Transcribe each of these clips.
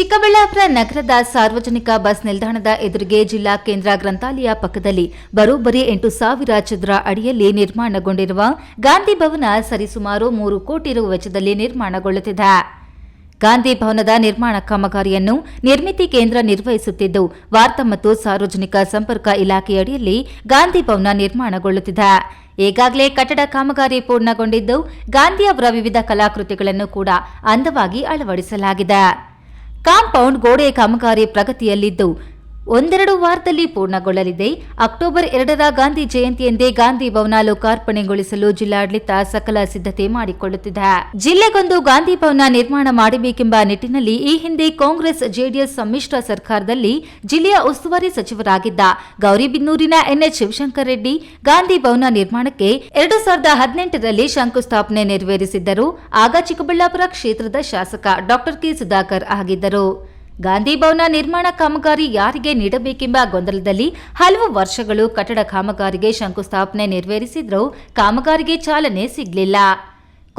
ಚಿಕ್ಕಬಳ್ಳಾಪುರ ನಗರದ ಸಾರ್ವಜನಿಕ ಬಸ್ ನಿಲ್ದಾಣದ ಎದುರಿಗೆ ಜಿಲ್ಲಾ ಕೇಂದ್ರ ಗ್ರಂಥಾಲಯ ಪಕ್ಕದಲ್ಲಿ ಬರೋಬ್ಬರಿ ಎಂಟು ಸಾವಿರ ಚದರ ಅಡಿಯಲ್ಲಿ ನಿರ್ಮಾಣಗೊಂಡಿರುವ ಗಾಂಧಿ ಭವನ ಸರಿಸುಮಾರು ಮೂರು ಕೋಟಿ ರು ವೆಚ್ಚದಲ್ಲಿ ನಿರ್ಮಾಣಗೊಳ್ಳುತ್ತಿದೆ. ಗಾಂಧಿ ಭವನದ ನಿರ್ಮಾಣ ಕಾಮಗಾರಿಯನ್ನು ನಿರ್ಮಿತಿ ಕೇಂದ್ರ ನಿರ್ವಹಿಸುತ್ತಿದ್ದು, ವಾರ್ತಾ ಮತ್ತು ಸಾರ್ವಜನಿಕ ಸಂಪರ್ಕ ಇಲಾಖೆಯಡಿಯಲ್ಲಿ ಗಾಂಧಿ ಭವನ ನಿರ್ಮಾಣಗೊಳ್ಳುತ್ತಿದೆ. ಈಗಾಗಲೇ ಕಟ್ಟಡ ಕಾಮಗಾರಿ ಪೂರ್ಣಗೊಂಡಿದ್ದು, ಗಾಂಧಿ ಅವರ ವಿವಿಧ ಕಲಾಕೃತಿಗಳನ್ನು ಕೂಡ ಅಂದವಾಗಿ ಅಳವಡಿಸಲಾಗಿದೆ. ಕಾಂಪೌಂಡ್ ಗೋಡೆ ಕಾಮಗಾರಿ ಪ್ರಗತಿಯಲ್ಲಿದ್ದು ಒಂದೆರಡು ವಾರದಲ್ಲಿ ಪೂರ್ಣಗೊಳ್ಳಲಿದೆ. ಅಕ್ಟೋಬರ್ ಎರಡರ ಗಾಂಧಿ ಜಯಂತಿಯಂದೇ ಗಾಂಧಿ ಭವನ ಲೋಕಾರ್ಪಣೆಗೊಳಿಸಲು ಜಿಲ್ಲಾಡಳಿತ ಸಕಲ ಸಿದ್ಧತೆ ಮಾಡಿಕೊಳ್ಳುತ್ತಿದೆ. ಜಿಲ್ಲೆಗೊಂದು ಗಾಂಧಿ ಭವನ ನಿರ್ಮಾಣ ಮಾಡಬೇಕೆಂಬ ನಿಟ್ಟಿನಲ್ಲಿ ಈ ಹಿಂದೆ ಕಾಂಗ್ರೆಸ್, ಜೆಡಿಎಸ್ ಸಮ್ಮಿಶ್ರ ಸರ್ಕಾರದಲ್ಲಿ ಜಿಲ್ಲೆಯ ಉಸ್ತುವಾರಿ ಸಚಿವರಾಗಿದ್ದ ಗೌರಿಬಿನ್ನೂರಿನ ಎನ್ಎಚ್ ಶಿವಶಂಕರ್ ರೆಡ್ಡಿ ಗಾಂಧಿ ಭವನ ನಿರ್ಮಾಣಕ್ಕೆ ಎರಡು ಸಾವಿರದ ಹದಿನೆಂಟರಲ್ಲಿ ಶಂಕುಸ್ಥಾಪನೆ ನೆರವೇರಿಸಿದ್ದರು. ಆಗ ಚಿಕ್ಕಬಳ್ಳಾಪುರ ಕ್ಷೇತ್ರದ ಶಾಸಕ ಡಾಕ್ಟರ್ ಕೆ ಸುಧಾಕರ್ ಆಗಿದ್ದರು. ಗಾಂಧಿ ಭವನ ನಿರ್ಮಾಣ ಕಾಮಗಾರಿ ಯಾರಿಗೆ ನೀಡಬೇಕೆಂಬ ಗೊಂದಲದಲ್ಲಿ ಹಲವು ವರ್ಷಗಳು ಕಟ್ಟಡ ಕಾಮಗಾರಿಗೆ ಶಂಕುಸ್ಥಾಪನೆ ನೆರವೇರಿಸಿದ್ರೂ ಕಾಮಗಾರಿಗೆ ಚಾಲನೆ ಸಿಗಲಿಲ್ಲ.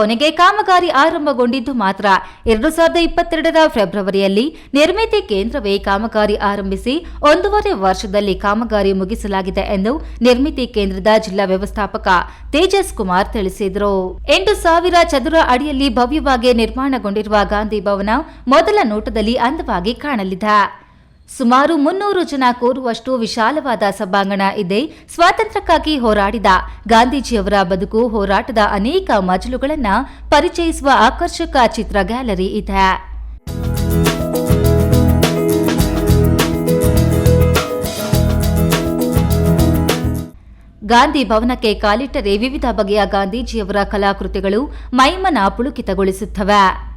ಕೊನೆಗೆ ಕಾಮಗಾರಿ ಆರಂಭಗೊಂಡಿದ್ದು ಮಾತ್ರ. ಎರಡು ಸಾವಿರದ ಇಪ್ಪತ್ತೆರಡರ ಫೆಬ್ರವರಿಯಲ್ಲಿ ನಿರ್ಮಿತಿ ಕೇಂದ್ರವೇ ಕಾಮಗಾರಿ ಆರಂಭಿಸಿ ಒಂದೂವರೆ ವರ್ಷದಲ್ಲಿ ಕಾಮಗಾರಿ ಮುಗಿಸಲಾಗಿದೆ ಎಂದು ನಿರ್ಮಿತಿ ಕೇಂದ್ರದ ಜಿಲ್ಲಾ ವ್ಯವಸ್ಥಾಪಕ ತೇಜಸ್ ಕುಮಾರ್ ತಿಳಿಸಿದರು. ಎಂಟು ಸಾವಿರ ಚದುರ ಅಡಿಯಲ್ಲಿ ಭವ್ಯವಾಗಿ ನಿರ್ಮಾಣಗೊಂಡಿರುವ ಗಾಂಧಿ ಭವನ ಮೊದಲ ನೋಟದಲ್ಲಿ ಅಂದವಾಗಿ ಕಾಣಲಿದೆ. ಸುಮಾರು ಮುನ್ನೂರು ಜನ ಕೂರುವಷ್ಟು ವಿಶಾಲವಾದ ಸಭಾಂಗಣ ಇದೆ. ಸ್ವಾತಂತ್ರ್ಯಕ್ಕಾಗಿ ಹೋರಾಡಿದ ಗಾಂಧೀಜಿಯವರ ಬದುಕು, ಹೋರಾಟದ ಅನೇಕ ಮಜಲುಗಳನ್ನು ಪರಿಚಯಿಸುವ ಆಕರ್ಷಕ ಚಿತ್ರ ಗ್ಯಾಲರಿ ಇದೆ. ಗಾಂಧಿ ಭವನಕ್ಕೆ ಕಾಲಿಟ್ಟರೆ ವಿವಿಧ ಬಗೆಯ ಗಾಂಧೀಜಿಯವರ ಕಲಾಕೃತಿಗಳು ಮೈಮನ ಪುಳುಕಿತಗೊಳಿಸುತ್ತವೆ.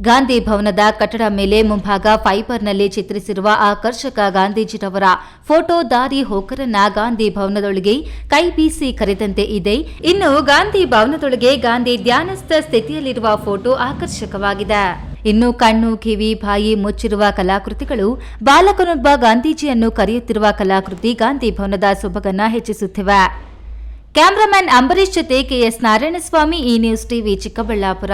ಗಾಂಧಿ ಭವನದ ಕಟ್ಟಡ ಮೇಲೆ ಮುಂಭಾಗ ಫೈಬರ್ನಲ್ಲಿ ಚಿತ್ರಿಸಿರುವ ಆಕರ್ಷಕ ಗಾಂಧೀಜಿರವರ ಫೋಟೋ ದಾರಿ ಹೋಕರನ್ನ ಗಾಂಧಿ ಭವನದೊಳಗೆ ಕೈ ಬೀಸಿ ಕರೆದಂತೆ ಇದೆ. ಇನ್ನು ಗಾಂಧಿ ಭವನದೊಳಗೆ ಗಾಂಧಿ ಧ್ಯಾನಸ್ಥ ಸ್ಥಿತಿಯಲ್ಲಿರುವ ಫೋಟೋ ಆಕರ್ಷಕವಾಗಿದೆ. ಇನ್ನು ಕಣ್ಣು, ಕಿವಿ, ಬಾಯಿ ಮುಚ್ಚಿರುವ ಕಲಾಕೃತಿಗಳು ಬಾಲಕನೊಬ್ಬ ಗಾಂಧೀಜಿಯನ್ನು ಕರೆಯುತ್ತಿರುವ ಕಲಾಕೃತಿ ಗಾಂಧಿ ಭವನದ ಸೊಬಗನ್ನ ಹೆಚ್ಚಿಸುತ್ತಿವೆ. ಕ್ಯಾಮರಾಮನ್ ಅಂಬರೀಶ್ ಜೊತೆ ಕೆಎಸ್ ನಾರಾಯಣಸ್ವಾಮಿ ಈ ನ್ಯೂಸ್ ಟಿವಿ ಚಿಕ್ಕಬಳ್ಳಾಪುರ.